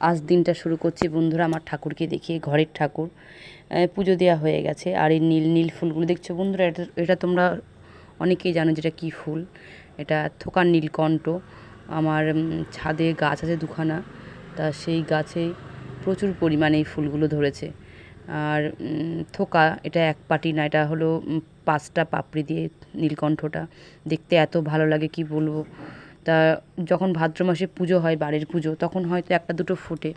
আজ দিনটা শুরু করছি। বন্ধুরা, আমার ঠাকুরকে দেখিয়ে ঘরের ঠাকুর। পুজো দেওয়া হয়ে গেছে। আর এই নীল নীল ফুলগুলো দেখছ বন্ধুরা? এটা এটা তোমরা অনেকেই জানো যেটা কী ফুল। এটা থোকার নীলকণ্ঠ। আমার ছাদে গাছ আছে দুখানা। তা সেই গাছে প্রচুর পরিমাণে এই ফুলগুলো ধরেছে। আর থোকা, এটা এক পাটি না, এটা হলো পাঁচটা পাপড়ি দিয়ে নীলকণ্ঠটা। দেখতে এত ভালো লাগে, কি বলব? তা যখন ভাদ্র মাসে পুজো হয়, বাড়ির পুজো, তখন হয়তো একটা দুটো ফুটে।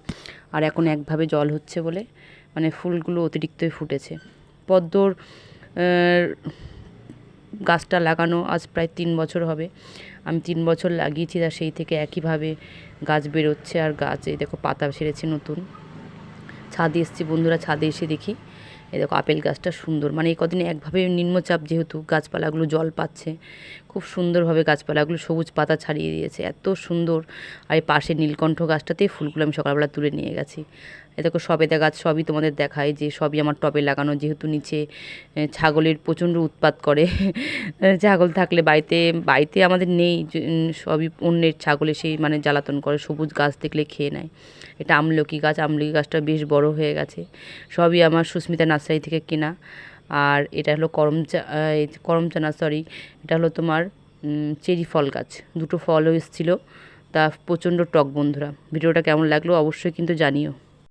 আর এখন একভাবে জল হচ্ছে বলে মানে ফুলগুলো অতিরিক্তই ফুটেছে। পদ্মর গাছটা লাগানো আজ প্রায় তিন বছর হবে। আমি তিন বছর লাগিয়েছি তা সেই থেকে একইভাবে গাছ বেরোচ্ছে, আর গাছ দেখো পাতা ছেড়েছে নতুন। ছাদে এসেছি বন্ধুরা, ছাদে এসে দেখি। এই দেখো আপেল গাছটা সুন্দর। মানে এই কদিনে একভাবে নিম্নচাপ যেহেতু, গাছপালাগুলো জল পাচ্ছে। খুব সুন্দরভাবে গাছপালাগুলো সবুজ পাতা ছাড়িয়ে দিয়েছে। এত সুন্দর। আর এই পাশে নীলকণ্ঠ গাছটাতেই ফুলগুলো আমি সকালবেলা তুলে নিয়ে গেছি। দেখো সবেদা গাছ সবই তোমাদের দেখায় যে সবই আমার টবে লাগানো। যেহেতু নিচে ছাগলের প্রচণ্ড উৎপাত করে। ছাগল থাকলে বাড়িতে বাড়িতে আমাদের নেই। সবই অন্যের ছাগলে সেই মানে জ্বালাতন করে, সবুজ গাছ দেখলে খেয়ে নেয়। এটা আমলকি গাছ, আমলকি গাছটা বেশ বড় হয়ে গেছে। সবই আমার সুস্মিতা নার্সারি থেকে কেনা। আর এটা হলো করমচা করমচা না সরি এটা হলো তোমার চেরি ফল গাছ। দুটো ফলও এসেছিল। তা প্রচণ্ড টক বন্ধুরা। ভিডিওটা কেমন লাগল অবশ্যই কিন্তু জানিও।